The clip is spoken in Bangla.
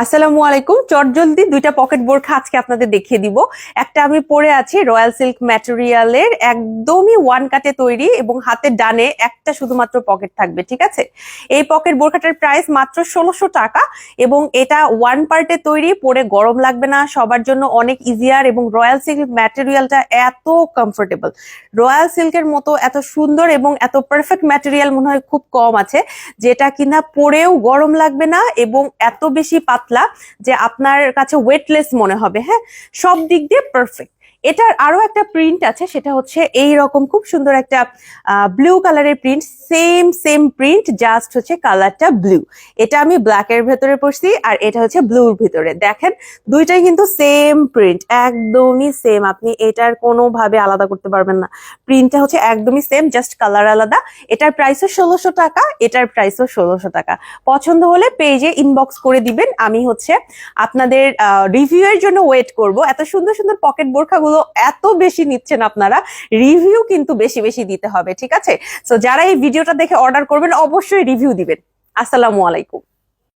আসসালামু আলাইকুম। চটজলদি দুইটা পকেট বোরখা আজকে আপনাদের দেখিয়ে দিব। একটা আমি পরে আছি রয়্যাল সিল্ক ম্যাটেরিয়ালের একদমই ওয়ান কাটে তৈরি এবং হাতের ডানে একটা শুধুমাত্র পকেট থাকবে, ঠিক আছে? এই পকেট বোরখাটার প্রাইস মাত্র ষোলোশো টাকা এবং এটা ওয়ান পার্টে তৈরি, পরে গরম লাগবে না, সবার জন্য অনেক ইজিয়ার এবং রয়্যাল সিল্ক ম্যাটেরিয়ালটা এত কমফোর্টেবল রয়্যাল সিল্কের মতো এত সুন্দর এবং এত পারফেক্ট ম্যাটেরিয়াল মনে হয় খুব কম আছে, যেটা কিনা পরেও গরম লাগবে না এবং এত বেশি পাতলা যে আপনার কাছে ওয়েটলেস মনে হবে হ্যাঁ? সব দিক দিয়ে পারফেক্ট এটার আরও একটা প্রিন্ট আছে, সেটা হচ্ছে এই রকম খুব সুন্দর একটা ব্লু কালারের print same same print just হচ্ছে কালারটা ব্লু এটা আমি ব্ল্যাক এর ভেতরে পড়ছি আর এটা হচ্ছে ব্লুর ভিতরে। দেখেন, দুইটাই কিন্তু সেম প্রিন্ট একদমই সেম আপনি এটার কোনোভাবে আলাদা করতে পারবেন না। প্রিন্টটা হচ্ছে একদমই সেম জাস্ট কালার আলাদা। এটার প্রাইসও ষোলোশো টাকা, এটার প্রাইসও ষোলোশো টাকা। পছন্দ হলে পেজে ইনবক্স করে দিবেন। আমি হচ্ছে আপনাদের রিভিউ এর জন্য ওয়েট করব। এত সুন্দর সুন্দর পকেট বোরখাগুলো এত বেশি নিচ্ছেন আপনারা রিভিউ কিন্তু বেশি বেশি দিতে হবে, ঠিক আছে? তো যারা এই ভিডিওটা দেখে অর্ডার করবেন, অবশ্যই রিভিউ দিবেন। আসসালামু আলাইকুম।